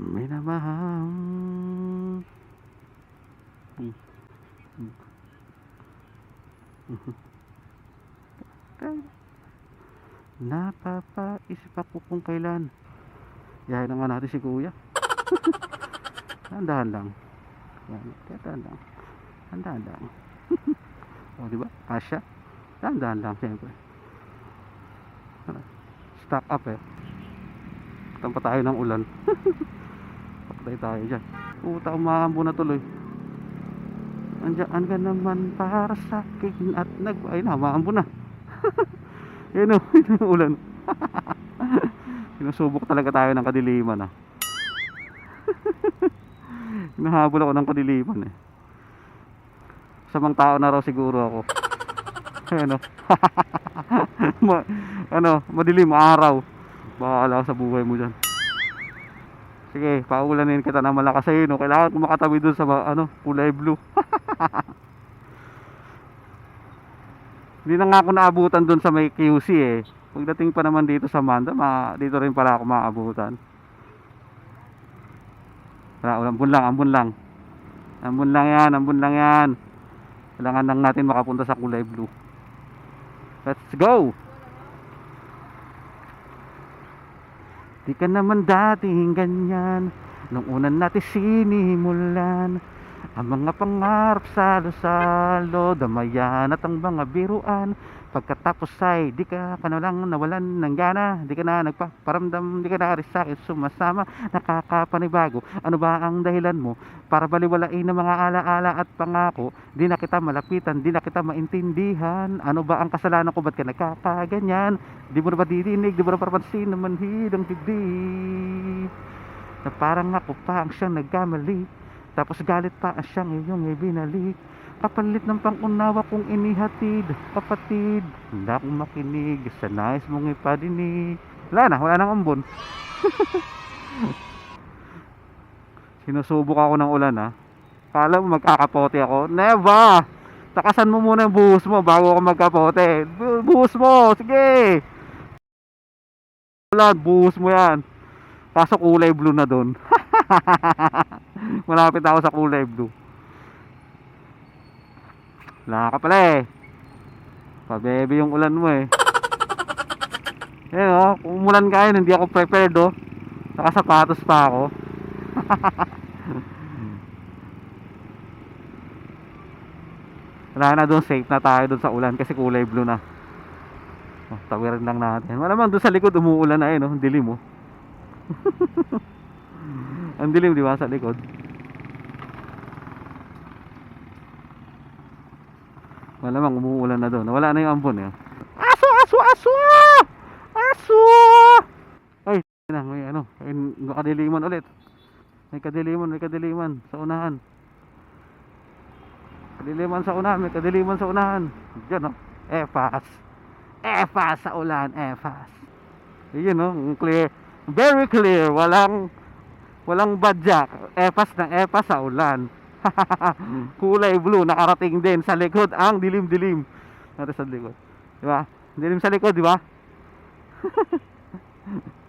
Minamahal. Napapaisip ako kung kailan. Yahin naman natin si kuya. Tandaan lang. Yan, kaya tandaan. Tandaan lang. o, di ba? Kasya. Tandaan lang, siyempre. Stock up eh. Tampa tayo ng ulan. Patay tayo dyan. Puta, umaambo na tuloy. Andiyan ka naman para sa akin at nag... Ay na, umaambo na. Yan o, ulan. Sinusubok talaga tayo ng kadiliman ah. Hinahabol ako ng kadiliman eh. Samang tao na raw siguro ako. Ano? Ma- ano, madilim araw. Bahala sa buhay mo dyan. Sige, paulanin kita ng malakas sa'yo, no? Kailangan ko makatabi dun sa, ano, kulay blue. Hindi na nga ako naabutan dun sa may QC eh. Pagdating pa naman dito sa Manda, ma dito rin pala ako maabutan. Wala, wala, ambun lang, ambun lang. Ambun lang yan, ambun lang yan. Kailangan lang natin makapunta sa kulay blue. Let's go! Di ka naman dating ganyan. Nung unan natin sinimulan Ang mga pangarap salo-salo Damayan at ang mga biruan. Pagkatapos ay di ka ka na lang nawalan ng gana Di ka na nagpaparamdam Di ka na akin sumasama Nakakapanibago. Ano ba ang dahilan mo? Para baliwalain ng mga alaala at pangako Di na kita malapitan Di na kita maintindihan. Ano ba ang kasalanan ko? Ba't ka nagkakaganyan? Di mo na ba didinig Di mo na papansin na manhid ang dibdib Na parang ako pa ang siyang nagkamali Tapos galit pa ang siyang iyong ibinalik Kapalit ng pangunawa kong inihatid Kapatid. Hindi ako makinig Sa nais mong ipadinig. Wala na, wala nang umbon Sinusubok ako ng ulan ha? Kala mo magkakapote ako? Never Takasan mo muna yung buhos mo bago ako magkapote. Bu- Buhos mo, sige! Ulan, buhos mo yan. Kaso kulay blue na doon Malapit ako sa kulay blue wala ka pala eh. Pabebe yung ulan mo eh. Eh oh, umulan ka yun, hindi ako prepared oh. Nakasapatos pa ako. Wala na doon, safe na tayo doon sa ulan kasi kulay blue na. Oh, tawirin lang natin. Malamang doon sa likod umuulan na eh, no? Dilim oh. Ang dilim, di ba, sa likod? Malamang umuulan na doon. Wala na yung ambon eh. Aso, aso, aso! Aso! Ay, na, may ano, may kadiliman ulit. May kadiliman, may kadiliman sa unahan. Kadiliman sa unahan, may kadiliman sa unahan. Diyan oh. Efas. Efas sa ulan, efas. Yun oh, ang clear. Very clear, walang walang badyak. Efas ng efas sa ulan. kulay blue nakarating din sa likod ang dilim-dilim. Natin sa likod. Di ba? Dilim sa likod di ba